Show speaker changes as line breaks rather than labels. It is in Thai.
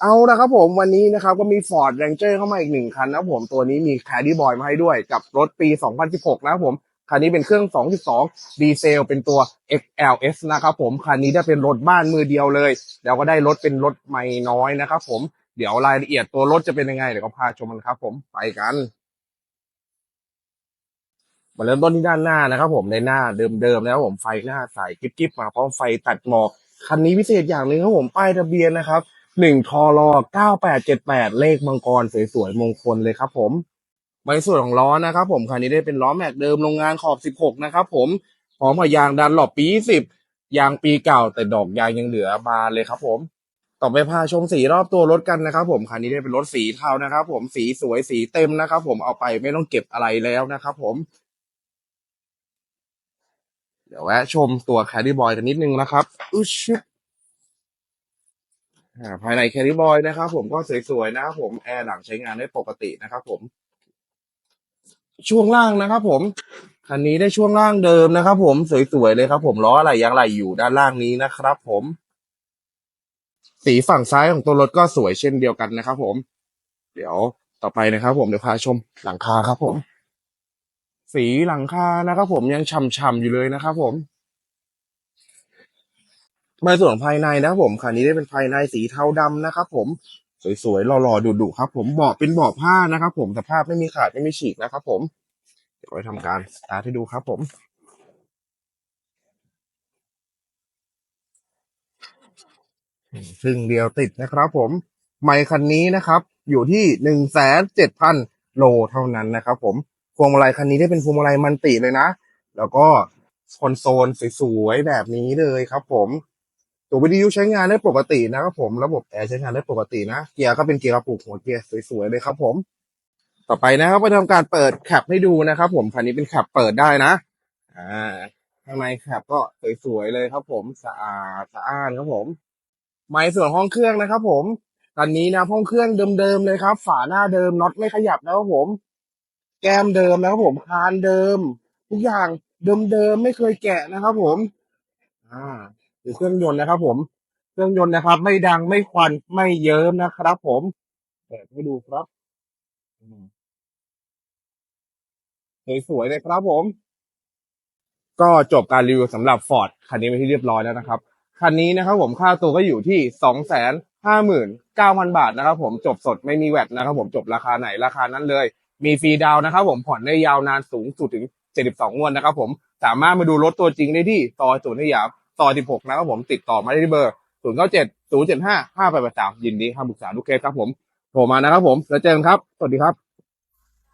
เอาละครับผมวันนี้นะครับก็มี Ford Ranger เข้ามาอีกหนึ่งคันนะผมตัวนี้มี Caddy Boy มาให้ด้วยกับรถปี 2016 นะครับผมคันนี้เป็นเครื่อง 2.2 ดีเซล เป็นตัว XLS นะครับผมคันนี้ได้เป็นรถบ้านมือเดียวเลย แล้วก็ได้รถเป็นรถไม่น้อยนะครับผมเดี๋ยวรายละเอียดตัวรถจะเป็นยังไงเดี๋ยวก็พาชมกันครับ ผมไปกันมาเริ่มต้นที่ด้านหน้านะครับ ผมในหน้าเดิมๆนะครับผมไฟหน้าใสกิ๊บๆมาพร้อมไฟตัดหมอกคันนี้พิเศษอย่างหนึ่งครับผมป้ายทะเบียนนะครับ หนึ่งทอรอเก้าแปดเจ็ดแปดเลขมังกรสวยๆมงคลเลยครับ ผมในส่วนของล้อนะครับผมคันนี้ได้เป็นล้อแม็กเดิมโรงงานขอบสิบหกนะครับผมพร้อมกับยางดันหลบปีสิบยางปีเก่าแต่ดอกยางยังเหลือมาเลยครับ ผมต่อไปพาชมสีรอบตัวรถกันนะครับ ผมคันนี้ได้เป็นรถสีเทานะครับ ผมสีสวยสีเต็มนะครับ ผมเอาไปไม่ต้องเก็บอะไรแล้วนะครับ ผมเดี๋ยวแวะชมตัวแคดดี้บอยกันนิดนึงนะครับอึชบ ภายในแคดดี้บอยนะครับผมก็สวยๆนะครับผมแอร์หลังใช้งานได้ปกตินะครับผม ช่วงล่างนะครับผมคันนี้ได้ช่วงล่างเดิมนะครับผมสวยๆเลยครับ ผมล้ออะไรยางอะไรอยู่ด้านล่างนี้นะครับ ผม สีฝั่งซ้ายของตัวรถก็สวยเช่นเดียวกันนะครับ ผม เดี๋ยวต่อไปนะครับ ผมเดี๋ยวพาชมหลังคาครับ ผม สีหลังคานะครับ ผมยังฉ่ำๆอยู่เลยนะครับ ผม มาส่วนภายในนะครับผมคันนี้ได้เป็นภายในสีเทาดำนะครับผมสวยๆหล่อๆดุๆครับ ผมเบาะเป็นเบาะผ้านะครับ ผมสภาพไม่มีขาดไม่มีฉีกนะครับ ผมเดี๋ยวไปทำการสตาร์ทให้ดูครับ ผมซึ่งเดียวติดนะครับผมไมค์คันนี้นะครับ อยู่ที่หนึ่งแสนเจ็ดพันโลเท่านั้นนะครับผมพวงมาลัยคันนี้ได้เป็นพวงมาลัยมันติเลยนะ แล้วก็คอนโซลสวยๆแบบนี้เลยครับผม ตัววิทยุใช้งานได้ปกตินะครับผมระบบแอร์ใช้งานได้ปกตินะเกียร์ก็เป็นเกียร์กระปุกหัวเกียร์สวยๆเลยครับผม ต่อไปนะครับไปทำการเปิดแคปให้ดูนะครับ ผมคันนี้เป็นแคปเปิดได้นะอ่าข้างในแคปก็สวยๆเลยครับ ผมสะอาดสะอานครับผมไม้ส่วนห้องเครื่องนะครับ ผมตอนนี้นะห้องเครื่องเดิมๆเลยครับ ฝาหน้าเดิมน็อตไม่ขยับนะครับผม แก้มเดิมนะครับผมคานเดิม ทุกอย่างเดิมๆไม่เคยแกะนะครับ ผม อ่า รือเครื่องยนต์นะครับ ผม เครื่องยนต์นะครับ ไม่ดังไม่ควันไม่เยิ้มนะครับ ผมเปิดให้ดูครับอืมสวยๆเลยครับ ผม ก็จบการรีวิวสำหรับฟอร์ดคันนี้ไปที่เรียบร้อยแล้วนะครับ คันนี้นะครับผมค่าตัวก็อยู่ที่สองแสนห้าหมื่นเก้าพันบาทนะครับ ผมจบสดไม่มีแวดนะครับ ผมจบราคาไหนราคานั้นเลย มีฟรีดาวนะครับ ผมผ่อนได้ยาวนานสูงสุดถึง72งวดนะครับ ผมสามารถมาดูรถตัวจริงได้ที่ซอยศูนย์สยาม ซอย16นะครับผมติดต่อมาได้ที่เบอร์ 097 075 5883ยินดีคำปรึกษาทุกเคสครับผมโทรมานะครับผมแล้วเจอกันครับ สวัสดีครับ